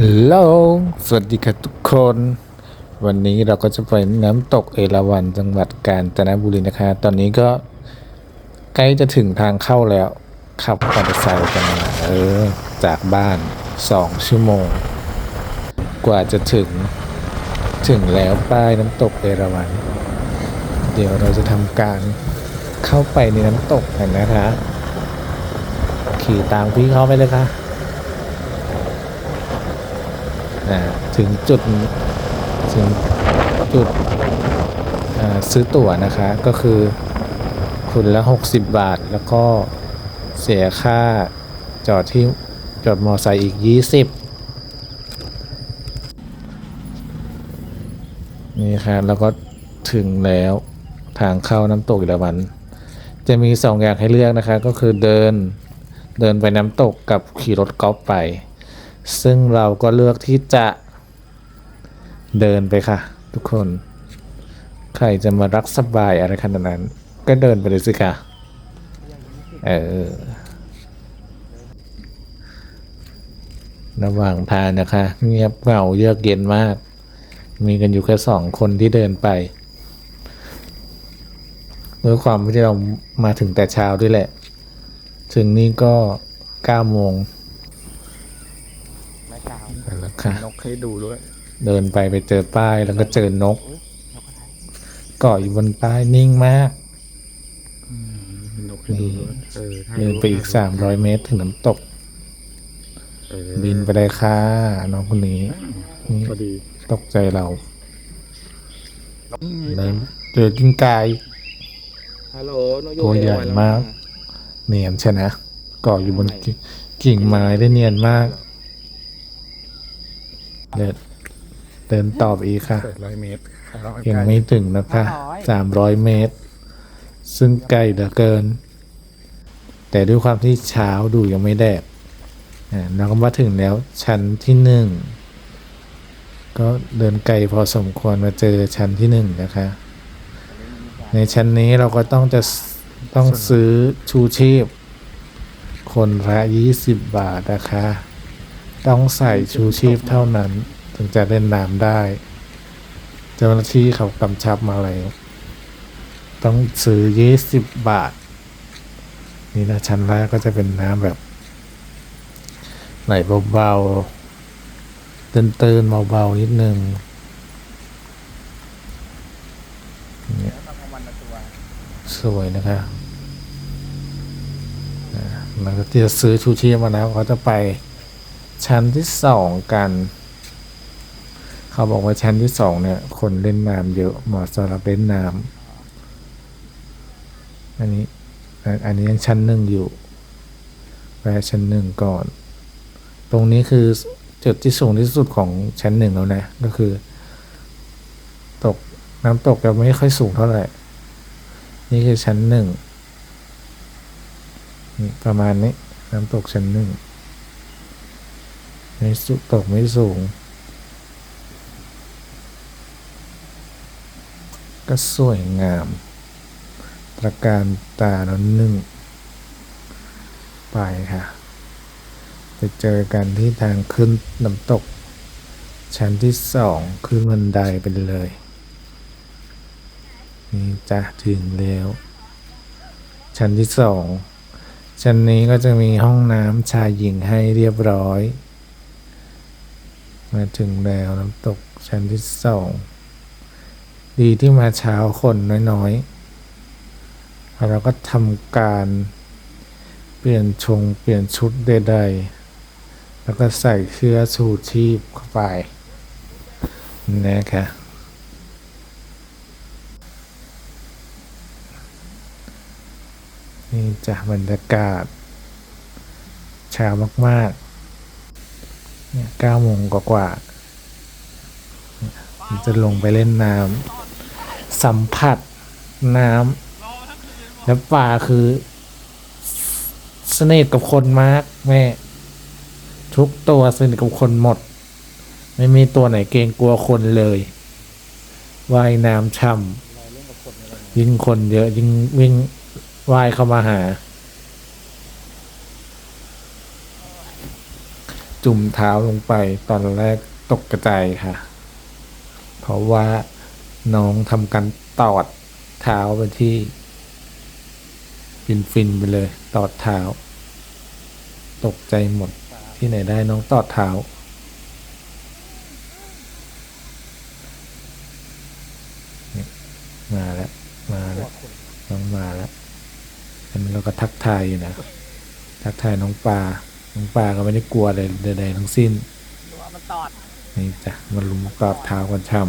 ฮัลโหล สวัสดีครับทุกคน วันนี้เราก็จะไปน้ำตกเอราวัณจังหวัดกาญจนบุรีนะคะ ตอนนี้ก็ใกล้จะถึงทางเข้าแล้ว ขับมอเตอร์ไซค์กันมาเออ จากบ้านสองชั่วโมง กว่าจะถึง ถึงแล้วป้ายน้ำตกเอราวัณ เดี๋ยวเราจะทำการเข้าไปในน้ำตกกันนะคะ ขี่ตามพี่เขาไปเลยค่ะ อ่า ถึงจุดถึงจุดซื้อตั๋วนะคะ ก็คือคุณละ 60 บาท แล้วก็เสียค่าจอดที่จอดมอไซค์อีก 20 นี่ค่ะแล้วก็ถึงแล้วทางเข้าน้ำตกอีละวัน จะมีสองอย่างให้เลือกนะคะ ก็คือเดินเดินไปน้ำตกกับขี่รถกอล์ฟไป ซึ่งเราก็เลือกที่จะเดินไปค่ะ ทุกคน ใครจะมารักสบายอะไรขนาดนั้น ก็เดินไปเลยสิค่ะ เออ ระหว่างทางนะคะ เงียบเหงาเยือกเย็นมาก มีกันอยู่แค่สองคนที่เดินไปด้วยความที่เรามาถึงแต่เช้าด้วยแหละ ถึงนี่ก็เก้าโมง ไม่กล่าวไปแล้วค่ะ นกให้ดูด้วยเดินไปไปเจอป้ายแล้วก็เจอนกเกาะอยู่บนป้ายนิ่งมากนกให้ดูด้วยเออถ้าเดินไปอีก300เมตรถึงน้ำตก เออบินไปเลยค่ะน้องคนนี้นี่พอดีตกใจเราเลยเจอกิ้งก่าย ฮัลโหลนกตัวใหญ่มากเนียนใช่นะเกาะอยู่บนกิ่งกิ่งไม้ได้เนียนมาก เดินเดินตอบอีกค่ะแปดร้อยเมตรเรายังไม่ถึงนะคะสามร้อยเมตร ซึ่งไกลเหลือเกิน แต่ด้วยความที่เช้าดูยังไม่แดดอ่าเราก็มาถึงแล้วชั้นที่หนึ่ง ก็เดินไกลพอสมควรมาเจอชั้นที่หนึ่งนะคะ ในชั้นนี้เราก็ต้องจะต้องซื้อชูชีพ คนละ20บาทนะคะ ต้องใส่ชูชีพเท่านั้น ถึงจะเล่นน้ำได้ เจ้าหน้าที่เขากำชับมาแล้ว ต้องซื้อ20บาท นี่นะชั้นแรกก็จะเป็นน้ำแบบ ไหลเบาๆตื้นๆเบาๆนิดนึงเนี่ยสวยนะคะหลังจากที่จะซื้อชูชีพมาแล้วเขาจะไป ชั้นที่สองกัน เขาบอกว่าชั้นที่สองเนี่ย คนเล่นน้ำเยอะเหมาะสำหรับเล่นน้ำอันนี้อันนี้ยังชั้นหนึ่งอยู่แวะชั้นหนึ่งก่อน ตรงนี้คือจุดที่สูงที่สุดของชั้นหนึ่งแล้วนะ ก็คือ ตกน้ำตกจะไม่ค่อยสูงเท่าไหร่ นี่คือชั้นหนึ่งประมาณนี้น้ำตกชั้นหนึ่ง ไม่สุตกไม่สูง ก็สวยงาม ตระการตาแล้วหนึ่ง ไปค่ะ ไปเจอกันที่ทางขึ้นน้ำตก ชั้นที่สองขึ้นบันไดไปเลย นี่จะถึงแล้ว ชั้นที่สองชั้นนี้ก็จะมีห้องน้ำชายหญิงให้เรียบร้อย มาถึงแล้วน้ำตกชั้นที่สอง ดีที่มาเช้าคนน้อยๆแล้วเราก็ทำการเปลี่ยนชงเปลี่ยนชุดใดๆ แล้วก็ใส่เสื้อชูทชีพเข้าไปนะคะนี่จะบรรยากาศเช้ามาก ๆ เนี่ยเก้าโมงกว่าๆผมจะลงไปเล่นน้ำสัมผัสน้ำแล้วป่าคือสนิทกับคนมากแม่ ทุกตัวสนิทกับคนหมด ไม่มีตัวไหนเกรงกลัวคนเลยว่ายน้ำช่ำยิ่งคนเยอะยิ่งวิ่งว่ายเข้ามาหา จุ่มเท้าลงไปตอนแรกตกกระจายค่ะ เพราะว่าน้องทำการตอดเท้าไปที่ฟินฟินๆไปเลย ตอดเท้า ตกใจหมดที่ไหนได้น้องตอดเท้า มาแล้ว มาแล้วน้องมาแล้วอันนี้เราก็ทักทายอยู่นะ ทักทายน้องปลา น้องปลาก็ไม่ได้กลัวอะไรใดๆทั้งสิ้นดูว่ามันตอดนี่จ้ะมาลุมกราบเท้ากันช่ำ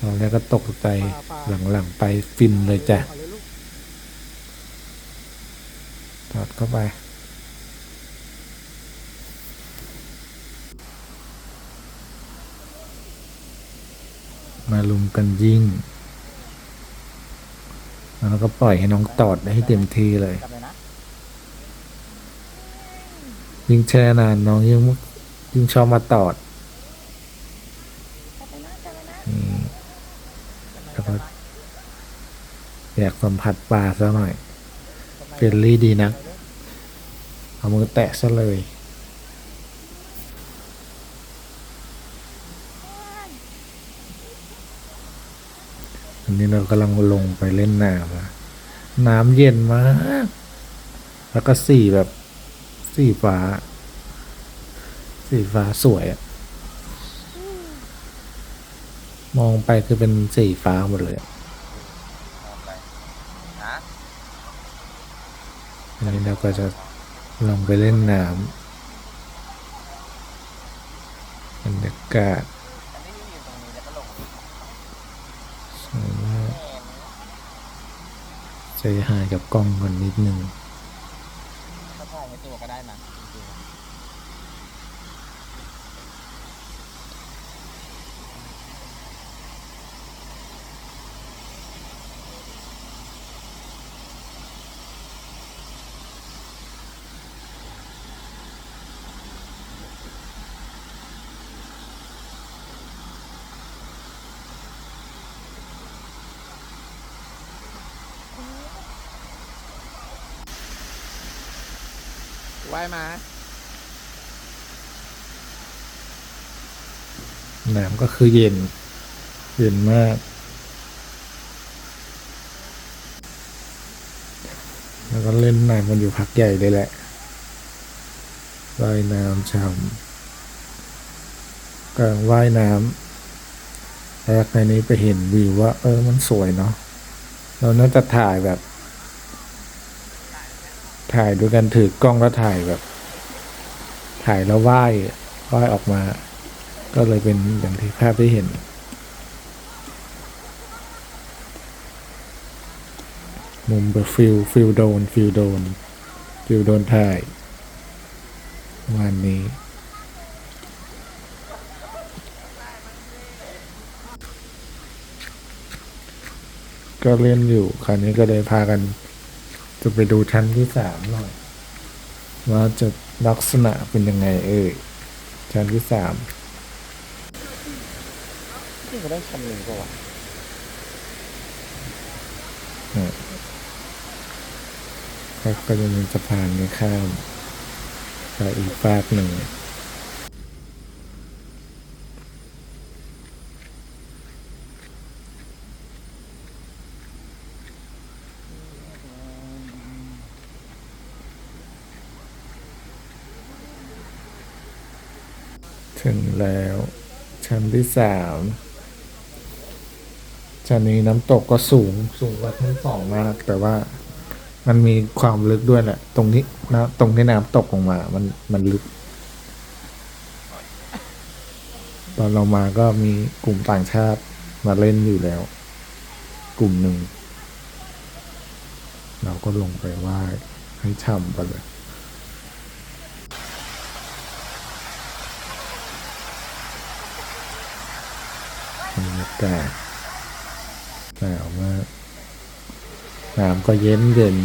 ตอนแรกก็ตกใจหลังๆไปฟินเลยจ้ะเอาเลยลูกถอดเข้าไปมาลุมกันยิ่ง แล้วก็ปล่อยให้น้องตอดได้ให้เต็มที่เลย กลับเล ยนะยิ่งแช่นานน้องยิ่งยิ่งชอบมาตอดนี่แล้วก็อยากสัมผัสปลาซะหน่อยเฟรนลี่ดีนะเอามือแตะซะเลยอันนี้เรากำลังลงไปเล่นน้ำนะน้ำเย็นมาก แล้วก็สีแบบ สีฟ้า สีฟ้าสวยอะมองไปคือเป็นสีฟ้าหมดเลยอะอันนี้เราก็จะลงไปเล่นน้ำบรรยากาศสวยมากใจหายกับกล้องก่อนนิดนึง ถ้าไปตัวก็ได้นะจริงๆ ว่ายมาน้ำก็คือเย็น เย็นมาก แล้วก็เล่นน้ำกันอยู่พักใหญ่เลยแหละว่ายน้ำช่ำกลางว่ายน้ำแรกในนี้ไปเห็นวิวว่า เออมันสวยเนาะเราน่าจะถ่ายแบบ ถ่ายด้วยกันถือกล้องแล้วถ่ายแบบ ถ่ายแล้วว่ายว่ายออกมา ก็เลยเป็นอย่างที่ภาพที่เห็น มุมแบบฟิลฟิลโดนฟิลโดนฟิลโดนถ่ายวันนี้ก็เล่นอยู่คราวนี้ก็เลยพากัน จะไปดูชั้นที่สามหน่อย ว่าจะลักษณะเป็นยังไงเอ่ยชั้นที่สามนี่ก็ได้ชั้นหนึ่งก็วะก็ก็จะมีสะพานนี้ข้ามไปอีกฝากหนึ่ง ถึงแล้ว ชั้นที่สามชั้นนี้น้ำตกก็สูงสูงกว่าชั้นสองมาก แต่ว่ามันมีความลึกด้วยแหละ ตรงที่นะตรงที่น้ำตกลงมา มันมันลึก ตอนเรามาก็มีกลุ่มต่างชาติมาเล่นอยู่แล้ว กลุ่มหนึ่ง เราก็ลงไปไหว้ให้ช่ำไปเลย บรรยากาศหนาวมากน้ำก็เย็นเย็น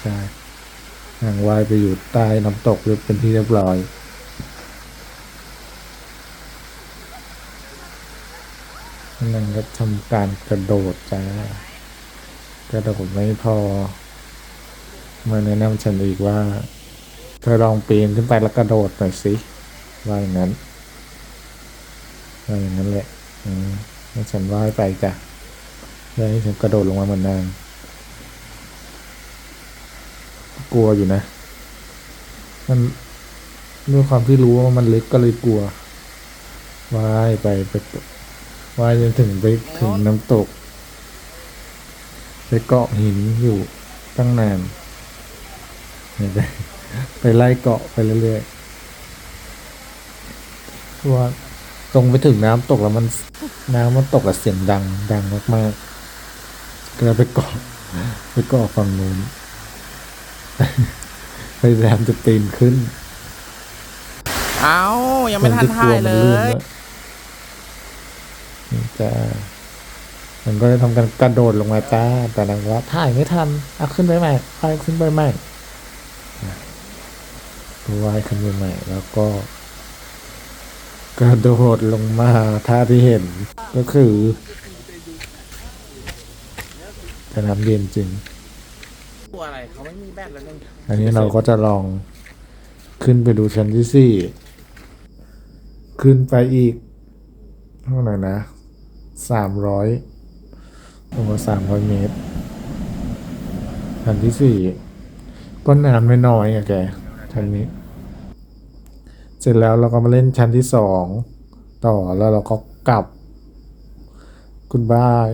ใช่ห่างวายไปอยู่ใต้น้ำตกเรียบเป็นที่เรียบร้อยนั่นก็ทำการกระโดดจ้ากระโดดไม่พอ มาแนะนำฉันอีกว่าเธอลองปีนขึ้นไปแล้วกระโดดหน่อยสิ ว่าอย่างนั้นว่าอย่างนั้นแหละให้ฉันว่ายไปจ้ะแล้วให้ฉันกระโดดลงมาเหมือนนาง กลัวอยู่นะ มันด้วยความที่รู้ว่ามันลึกก็เลยกลัวว่ายไปไปว่ายจนถึงไปถึงน้ำตก ไปเกาะหินอยู่ตั้งนาน ไปไปไล่เกาะไปเรื่อยๆ เพราะว่าตรงไปถึงน้ำตกแล้วมันน้ำมันตกกับเสียงดังดังมากๆก็เลยไปเกาะไปเกาะฝั่งนู้นพยายามจะปีนขึ้น เอ้ายังไม่ทันถ่ายเลยนี่จ้ามันก็เลยทำการกระโดดลงมาจ้า แต่นางว่าถ่ายไม่ทันเอาขึ้นไปใหม่ถ่ายขึ้นไปใหม่อะก็ว่ายขึ้นไปใหม่ แล้วก็ กระโดดลงมาท่าที่เห็นก็คือจะน้ำเย็นจริง ตัวอะไรเขาไม่มีแบตแล้วนึงอันนี้เราก็จะลองขึ้นไปดูชั้นที่สี่ขึ้นไปอีก เท่าไหร่นะสามร้อยประมาสามร้อยเมตรชั้นที่สี่ก็น้ำไม่น้อยอะแกชั้นนี้ เสร็จแล้วเราก็มาเล่นชั้นที่สองต่อแล้วเราก็กลับ คุณบาย